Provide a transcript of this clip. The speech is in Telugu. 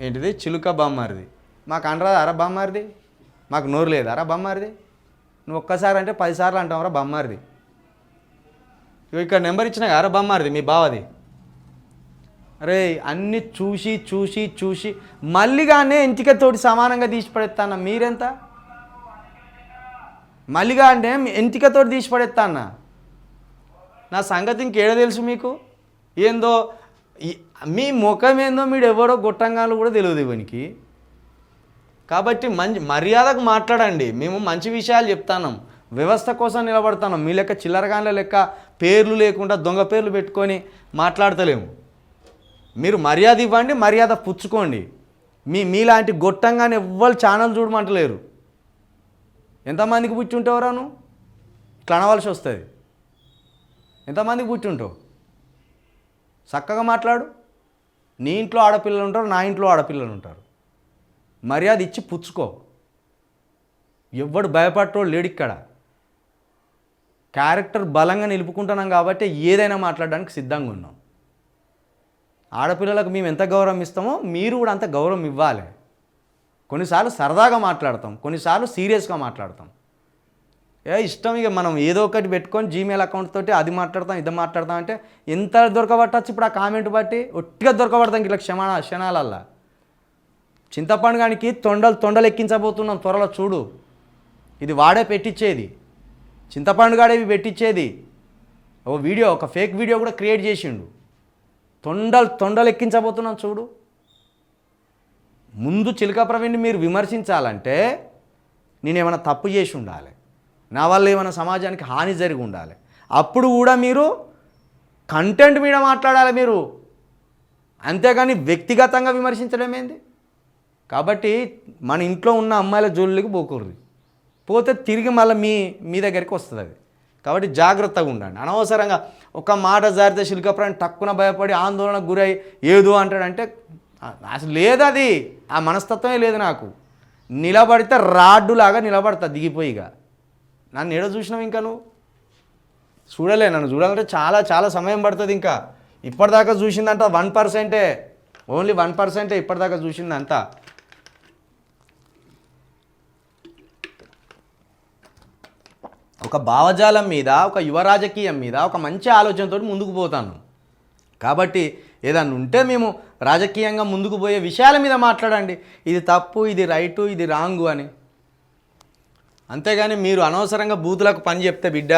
ఏంటిది? చిలుక బామ్మారిది. మాకు అనరాదు? అరా బామ్మారిది. మాకు నోరు లేదు. అరా బామ్మారిది. నువ్వు ఒక్కసారి అంటే పదిసార్లు అంటావురా బామ్మారిది. ఇక్కడ నెంబర్ ఇచ్చిన అరా బామ్మారిది మీ బావది. అరే అన్ని చూసి చూసి చూసి మళ్ళీగానే ఎంటికతోటి సమానంగా తీసి పడేస్తాన్న మీరెంత? మళ్ళీగా అంటే మీ ఎంటికతోటి తీసి పడేస్తాన్న నా సంగతి ఇంకేడ తెలుసు మీకు? ఏందో మీ ముఖం ఏందో మీరు ఎవరో గొట్టంగాలు కూడా తెలియదు ఇవనికి. కాబట్టి మంచి మర్యాదకు మాట్లాడండి. మేము మంచి విషయాలు చెప్తాను వ్యవస్థ కోసం నిలబడతాను మీ లెక్క చిల్లరగాన్ల లెక్క పేర్లు లేకుండా దొంగ పేర్లు పెట్టుకొని మాట్లాడతలేము. మీరు మర్యాద ఇవ్వండి మర్యాద పుచ్చుకోండి. మీ మీలాంటి గొట్టంగానే ఎవ్వరు ఛానల్ చూడమంటలేరు. ఎంతమందికి పుచ్చుంటావు ఉంటావురా నువ్వు ఇట్లా అనవలసి వస్తుంది. ఎంతమందికి పుచ్చుంటావు? చక్కగా మాట్లాడు. నీ ఇంట్లో ఆడపిల్లలు ఉంటారు నా ఇంట్లో ఆడపిల్లలు ఉంటారు. మర్యాద ఇచ్చి పుచ్చుకో. ఎవ్వడు భయపడటోడు లేడు ఇక్కడ. క్యారెక్టర్ బలంగా నిలుపుకుంటున్నాం కాబట్టి ఏదైనా మాట్లాడడానికి సిద్ధంగా ఉన్నాం. ఆడపిల్లలకు మేము ఎంత గౌరవం ఇస్తామో మీరు కూడా అంత గౌరవం ఇవ్వాలి. కొన్నిసార్లు సరదాగా మాట్లాడతాం కొన్నిసార్లు సీరియస్గా మాట్లాడతాం. ఏ ఇష్టం ఇక మనం ఏదో ఒకటి పెట్టుకొని జీమెయిల్ అకౌంట్ తోటి అది మాట్లాడతాం ఇది మాట్లాడతాం అంటే ఎంత దొరకబట్టచ్చు ఇప్పుడు ఆ కామెంట్ బట్టి ఒట్టిగా దొరకబడతాం ఇట్లా క్షమాణ క్షణాలల్లా. చింతపండు గానికి తొండలు తొండలు ఎక్కించబోతున్నాం త్వరలో చూడు. ఇది వాడే పెట్టించేది చింతపండుగాడేవి పెట్టించేది ఓ వీడియో ఒక ఫేక్ వీడియో కూడా క్రియేట్ చేసిండు. తొండలు తొండలు ఎక్కించబోతున్నాం చూడు. ముందు చిలక ప్రవీణ్ని మీరు విమర్శించాలంటే నేను ఏమైనా తప్పు చేసి ఉండాలి. నా వల్ల ఏమైనా సమాజానికి హాని జరిగి ఉండాలి. అప్పుడు కూడా మీరు కంటెంట్ మీద మాట్లాడాలి మీరు. అంతేగాని వ్యక్తిగతంగా విమర్శించడం ఏంది? కాబట్టి మన ఇంట్లో ఉన్న అమ్మాయిల జోలికి పోకూడదు పోతే తిరిగి మళ్ళీ మీ మీ దగ్గరికి వస్తుంది అది. కాబట్టి జాగ్రత్తగా ఉండండి. అనవసరంగా ఒక మాట జారితే శిల్కప్రాణి తక్కువ భయపడి ఆందోళనకు గురై ఏదో అంటాడంటే అసలు లేదు అది. ఆ మనస్తత్వమే లేదు నాకు. నిలబడితే రాడ్డులాగా నిలబడతా దిగిపోయిగా నన్ను ఏడో చూసినావు ఇంకా నువ్వు? చూడలే నన్ను. చూడాలంటే చాలా చాలా సమయం పడుతుంది ఇంకా. ఇప్పటిదాకా చూసిందంట వన్ పర్సెంటే. ఓన్లీ వన్ పర్సెంటే ఇప్పటిదాకా చూసిందంతా. ఒక భావజాలం మీద ఒక యువ రాజకీయం మీద ఒక మంచి ఆలోచనతో ముందుకు పోతాను. కాబట్టి ఏదన్నా ఉంటే మేము రాజకీయంగా ముందుకు పోయే విషయాల మీద మాట్లాడండి. ఇది తప్పు ఇది రైటు ఇది రాంగు అని. అంతేగాని మీరు అనవసరంగా బూతులకు పని చెప్తే బిడ్డ